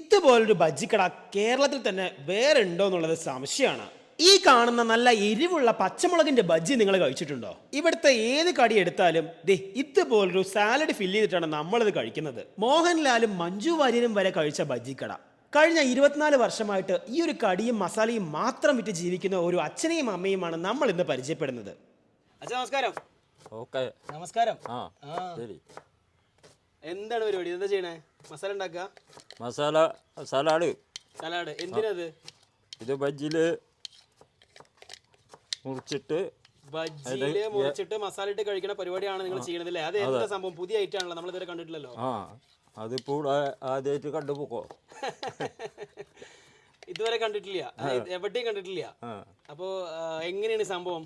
ഇതുപോലൊരു ബജ്ജിക്കട കേരളത്തിൽ തന്നെ വേറെ ഉണ്ടോ എന്നുള്ളത് സംശയമാണ്. ഈ കാണുന്ന നല്ല എരിവുള്ള പച്ചമുളകിന്റെ ബജ്ജി നിങ്ങൾ കഴിച്ചിട്ടുണ്ടോ? ഇവിടുത്തെ ഏത് കടി എടുത്താലും ദേ ഇതുപോലൊരു സാലഡ് ഫില്ല് ചെയ്തിട്ടാണ് നമ്മളിത് കഴിക്കുന്നത്. മോഹൻലാലും മഞ്ജു വാര്യരും വരെ കഴിച്ച ബജ്ജിക്കട. കഴിഞ്ഞ ഇരുപത്തിനാല് വർഷമായിട്ട് ഈ ഒരു കടിയും മസാലയും മാത്രം വിറ്റ് ജീവിക്കുന്ന ഒരു അച്ഛനെയും അമ്മയുമാണ് നമ്മൾ ഇന്ന് പരിചയപ്പെടുന്നത്. അച്ഛൻ നമസ്കാരം. നമസ്കാരം. എന്താണ് പരിപാടി? എന്താ ചെയ്യണേ? മസാല ഉണ്ടാക്കുക മസാല സലാഡ് സലാഡ്. എന്തിനത്? ഇത് ബജ്ജിയിൽ മുറിച്ചിട്ട് ബജ്ജിയിൽ മുറിച്ചിട്ട് മസാല ഇട്ട് കഴിക്കുന്ന പരിപാടിയാണ് നിങ്ങൾ ചെയ്യണത് അല്ലേ അത് എന്താ സംഭവം? പുതിയ ഐറ്റം ആണല്ലോ നമ്മൾ ഇതുവരെ കണ്ടിട്ടില്ലല്ലോ. ആ അതിപ്പോൾ ഇവിടെ ആദ്യമായിട്ട് കണ്ടുപോക്കോ? ഇതുവരെ കണ്ടിട്ടില്ല. എവിടെയും കണ്ടിട്ടില്ല. അപ്പോ എങ്ങനെയാണ് സംഭവം?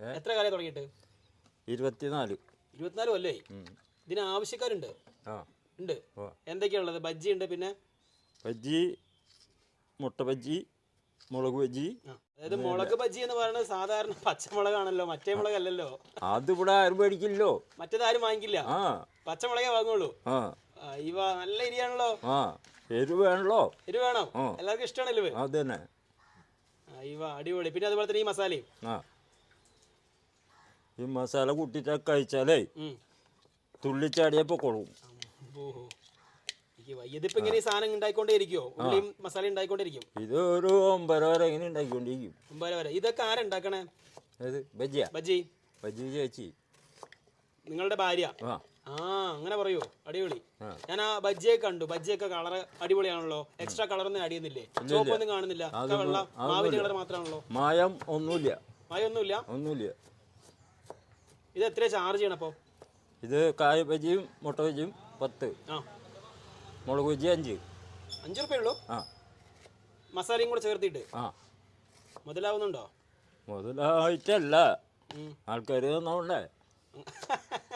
എത്ര കാലം തുടങ്ങിയിട്ട്? ഇരുപത്തിനാല്. ഇരുപത്തിനാല് കൊല്ലേ? ഇതിന് ആവശ്യക്കാരുണ്ട്. ആ. ഉണ്ട്. എന്തൊക്കെയാ ഉള്ളത് ബജ്ജി ഉണ്ട് പിന്നെ? ബജ്ജി മുട്ട ബജ്ജി മുളക് ബജ്ജി. അതായത് മുളക് ബജ്ജി എന്ന് പറയുന്നത് സാധാരണ പച്ചമുളകാണല്ലോ മറ്റേ അത് അതിവിടെ ആരും മേടിക്കില്ലോ മറ്റേത് ആരും വാങ്ങിക്കില്ല. പച്ചമുളകേ വാങ്ങുള്ളൂ. ഇവ നല്ല ഇരിയാണല്ലോ എരിവ് വേണല്ലോ. എരിവ് വേണം? എല്ലാവർക്കും ഇഷ്ടമാണല്ലോ അത് തന്നെ ഇവ അടിപൊളി. പിന്നെ അതുപോലെ തന്നെ ഈ മസാലയും. ഈ മസാല കൂട്ടിട്ട് കഴിച്ചാലേ തുള്ളിച്ചാടിയപ്പോ കൊള്ളും. ഓഹോ എനിക്ക് വയ്യ. ഇതിപ്പോ ഇങ്ങനെ ഈ സാധനം ഉണ്ടായിക്കൊണ്ടേ ഇരിക്കുവോ ഉള്ളിയും മസാല ഉണ്ടായിക്കൊണ്ടിരിക്കും ഇത് ഒരു ഒമ്പര വരെ ഇങ്ങനെ ഉണ്ടാക്കിക്കൊണ്ടിരിക്കും വരെ. ഇതൊക്കെ ബജ്ജിയ? ബജ്ജി. ബജ്ജി ചേച്ചി. നിങ്ങളുടെ ഭാര്യ? ആ. അങ്ങനെ പറയൂ. അടിപൊളി. ഞാൻ ആ ബജ്ജിയെ കണ്ടു. ബജ്ജിയൊക്കെ കളർ അടിപൊളിയാണല്ലോ. എക്സ്ട്രാ കളറൊന്നും അടിയുന്നില്ലേ ചുവപ്പൊന്നും കാണുന്നില്ല. വെള്ള മാവിന്റെ കളർ മാത്രമാണല്ലോ. മായം ഒന്നുമില്ല. മായൊന്നുമില്ല? ഒന്നുമില്ല. ഇത് എത്ര ചാർജ് ചെയ്യണം അപ്പോൾ ഇത് കായ ബജിയും മുട്ട ബജിയും പത്ത്. മുളക് ബജി അഞ്ച്. അഞ്ച് ഉള്ളൂ ആ. മസാലയും കൂടെ ചേർത്തിട്ട്? ആ. മുതലാവുന്നുണ്ടോ? മുതലായിട്ടല്ല. ആൾക്കാർ തന്നോണ്ടേ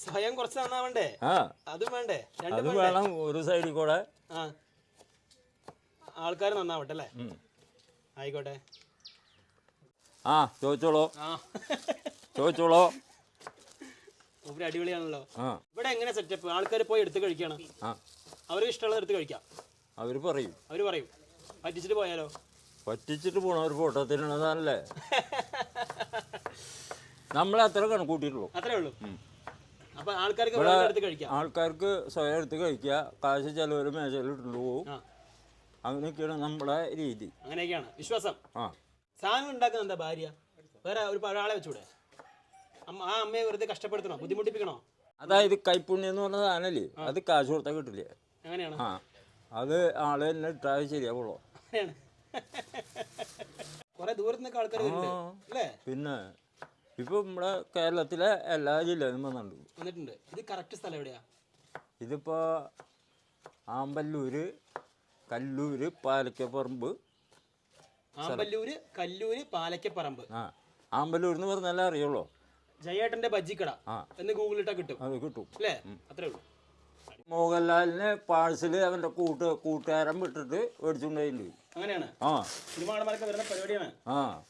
സ്വയം കുറച്ച് തന്നാവണ്ടേ ആ. അതും വേണ്ടേ? അത് രണ്ടും വേണം ഒരു സൈഡിൽ കൂടെ. ആ. ആൾക്കാർ നന്നാവട്ടെ അല്ലേ? ആയിക്കോട്ടെ. ആ ചോദിച്ചോളൂ. ചോദിച്ചോളൂ. ഒരു അടിപൊളിയാണല്ലോ. ഇവിടെ എങ്ങനെ സെറ്റപ്പ് ആൾക്കാർ പോയി എടുത്ത് കഴിക്കാണ്. അവർക്ക് ഇഷ്ടമുള്ളത് എടുത്ത് കഴിക്കാം. അവർ പറയും. അവർ പറയും. പറ്റിച്ചിട്ട് പോയാലോ? പറ്റിച്ചിട്ട് പോണ ഒരു ഫോട്ടോ തിരണതല്ലേ നമ്മളെ അത്ര കണക്കൂട്ടിയിട്ടുള്ളൂ അത്രേ ഉള്ളൂ. അപ്പൊ ആൾക്കാർക്ക് എടുത്ത് കഴിക്കാം. ആൾക്കാർക്ക് സ്വയം എടുത്ത് കഴിക്കുക. കാശ് ചിലവർ ആ. അങ്ങനെയൊക്കെയാണ് നമ്മളെ രീതി. അങ്ങനെയൊക്കെയാണ്. വിശ്വാസം. ആ. സാധനം ഉണ്ടാക്കുന്ന എന്താ ഭാര്യ? വേറെ ഒരു ഒരാളെ വെച്ചൂടെ? ആ അമ്മയെ വെറുതെ കഷ്ടപ്പെടുത്തണോ? ബുദ്ധിമുട്ടിപ്പിക്കണോ? അതായത് കൈപ്പുണ്യം എന്ന് പറഞ്ഞ സാധനല്ലേ? അത് കാശ് കൊടുത്താൽ കിട്ടില്ല അങ്ങനെയാണ്? ആ. അത് ആൾ തന്നെ ഇട്ടാൽ ശരിയാവുള്ളൂ. അങ്ങനെയാണ്. കുറെ ദൂരത്ത് നിന്നൊക്കെ ആൾക്കാർ വരുന്നുണ്ട് അല്ലേ? പിന്നെ ഇപ്പൊ നമ്മുടെ കേരളത്തിലെ എല്ലാ ജില്ലയിലും വന്നിട്ടുണ്ട്. വന്നിട്ടുണ്ട്. ഇത് കറക്റ്റ് സ്ഥലം എവിടെയാ? ഇതിപ്പോ ആമ്പല്ലൂര് കല്ലൂര് പാലക്കപ്പറമ്പ് ആമ്പല്ലൂര് കല്ലൂര് പാലക്കപ്പറമ്പ്. ആ. ആമ്പല്ലൂർ എന്ന് പറഞ്ഞാലേ അറിയുള്ളൂ. ജയേട്ടന്റെ ബജ്ജിക്കട. എന്ന് ഗൂഗിൾ ഇട്ടാ കിട്ടും. അത് കിട്ടും. അല്ലേ? അത്രേ ഉള്ളൂ. മോഹൻലാലിന് പാഴ്സൽ അവന്റെ കൂട്ട് കൂട്ടുകാരൻ വിട്ടിട്ട് മേടിച്ചുണ്ടായില്ല അങ്ങനെയാണ്? ആ. സിനിമ കാണുമ്പോഴൊക്കെ വരുന്ന പരിപാടിയാണ്. ആ.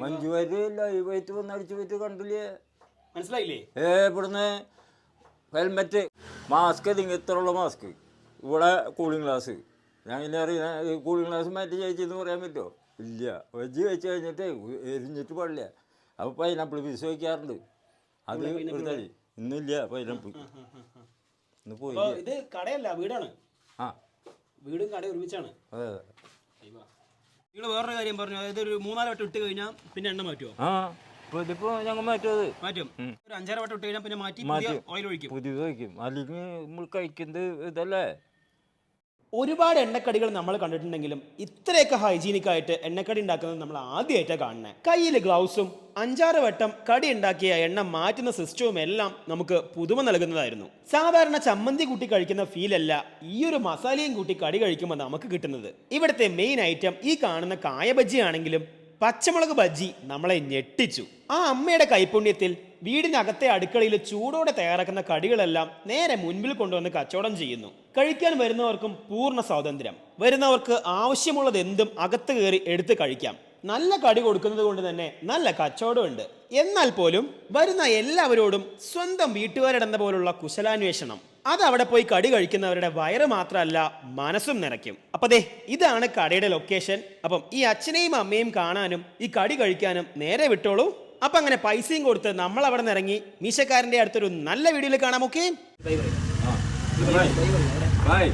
മഞ്ജു ലൈവായിട്ട് വന്ന് അടിച്ചു പോയിട്ട് കണ്ടില്ലേ? മനസ്സിലായില്ലേ? ഏ ഇവിടുന്ന് ഹെൽമെറ്റ് മാസ്ക് നിങ്ങൾ ഇത്രയുള്ള മാസ്ക്? ഇവിടെ കൂളിംഗ് ഗ്ലാസ്. ഞാൻ ഇനി അറിയാം കൂളിംഗ് ഗ്ലാസ് മാറ്റി ചേച്ചി പറയാൻ പറ്റുമോ? ഇല്ല. വെജ് വെച്ച് കഴിഞ്ഞിട്ട് എരിഞ്ഞിട്ട് പാടില്ല. അപ്പോൾ പൈനാപ്പിൾ പീസ് വയ്ക്കാറുണ്ട്. അത് എടുത്താൽ ഇന്നില്ല പൈനാപ്പിൾ. ഇന്ന് പോയി ഇത് കടയല്ല വീടാണ്. ആ. വീടും കടയും ഒരുമിച്ചാണ്. അതെ അതെ. നിങ്ങൾ വേറൊരു കാര്യം പറഞ്ഞു? അതായത് ഒരു മൂന്നാൽ വട്ടം ഇട്ട് കഴിഞ്ഞാൽ പിന്നെ എണ്ണ മാറ്റുമോ ആ ഇപ്പോൾ ഇതിപ്പോൾ ഞങ്ങൾ മാറ്റുമത് മാറ്റും. ഒരു അഞ്ചാറ് വട്ടം ഇട്ട് കഴിഞ്ഞാൽ പിന്നെ മാറ്റി. പുതിയ ഓയിൽ ഒഴിക്കും. പുതിയത് ഒഴിക്കും. അല്ലെങ്കിൽ നമ്മൾ കഴിക്കുന്നത് ഇതല്ലേ? ഒരുപാട് എണ്ണക്കടികൾ നമ്മൾ കണ്ടിട്ടുണ്ടെങ്കിലും ഇത്രയൊക്കെ ഹൈജീനിക് ആയിട്ട് എണ്ണക്കടി ഉണ്ടാക്കുന്നത് നമ്മൾ ആദ്യമായിട്ടാണ് കാണുന്നത് കയ്യിൽ ഗ്ലൗസും അഞ്ചാറ് വട്ടം കടി ഉണ്ടാക്കിയ എണ്ണ മാറ്റുന്ന സിസ്റ്റവും എല്ലാം നമുക്ക് പുതുമ നൽകുന്നതായിരുന്നു. സാധാരണ ചമ്മന്തി കൂട്ടി കഴിക്കുന്ന ഫീൽ അല്ല ഈ ഒരു മസാലയും കൂട്ടി കടി കഴിക്കുമ്പോൾ നമുക്ക് കിട്ടുന്നത്. ഇവിടുത്തെ മെയിൻ ഐറ്റം ഈ കാണുന്ന കായ ബജ്ജി ആണെങ്കിലും പച്ചമുളക് ബജ്ജി നമ്മളെ ഞെട്ടിച്ചു. ആ അമ്മയുടെ കൈപുണ്യത്തിൽ വീടിനകത്തെ അടുക്കളയിൽ ചൂടോടെ തയ്യാറാക്കുന്ന കടികളെല്ലാം നേരെ മുൻപിൽ കൊണ്ടുവന്ന് കച്ചവടം ചെയ്യുന്നു. കഴിക്കാൻ വരുന്നവർക്കും പൂർണ സ്വാതന്ത്ര്യം. വരുന്നവർക്ക് ആവശ്യമുള്ളത് എന്തും അകത്ത് കയറി എടുത്ത് കഴിക്കാം. നല്ല കടി കൊടുക്കുന്നത് കൊണ്ട് തന്നെ നല്ല കച്ചവടമുണ്ട്. എന്നാൽ പോലും വരുന്ന എല്ലാവരോടും സ്വന്തം വീട്ടുകാരെന്ന പോലുള്ള കുശലാന്വേഷണം. അത് അവിടെ പോയി കടി കഴിക്കുന്നവരുടെ വയറ് മാത്രമല്ല മനസ്സും നിറയ്ക്കും. അപ്പൊ ഇതാണ് കടയുടെ ലൊക്കേഷൻ. അപ്പം ഈ അച്ഛനെയും അമ്മയും കാണാനും ഈ കടി കഴിക്കാനും നേരെ വിട്ടോളൂ. അപ്പൊ അങ്ങനെ പൈസയും കൊടുത്ത് നമ്മൾ അവിടെ നിന്ന് ഇറങ്ങി മീശക്കാരന്റെ അടുത്തൊരു നല്ല വീഡിയോയിൽ കാണാം ഓക്കെ? Bye bye. ബൈ.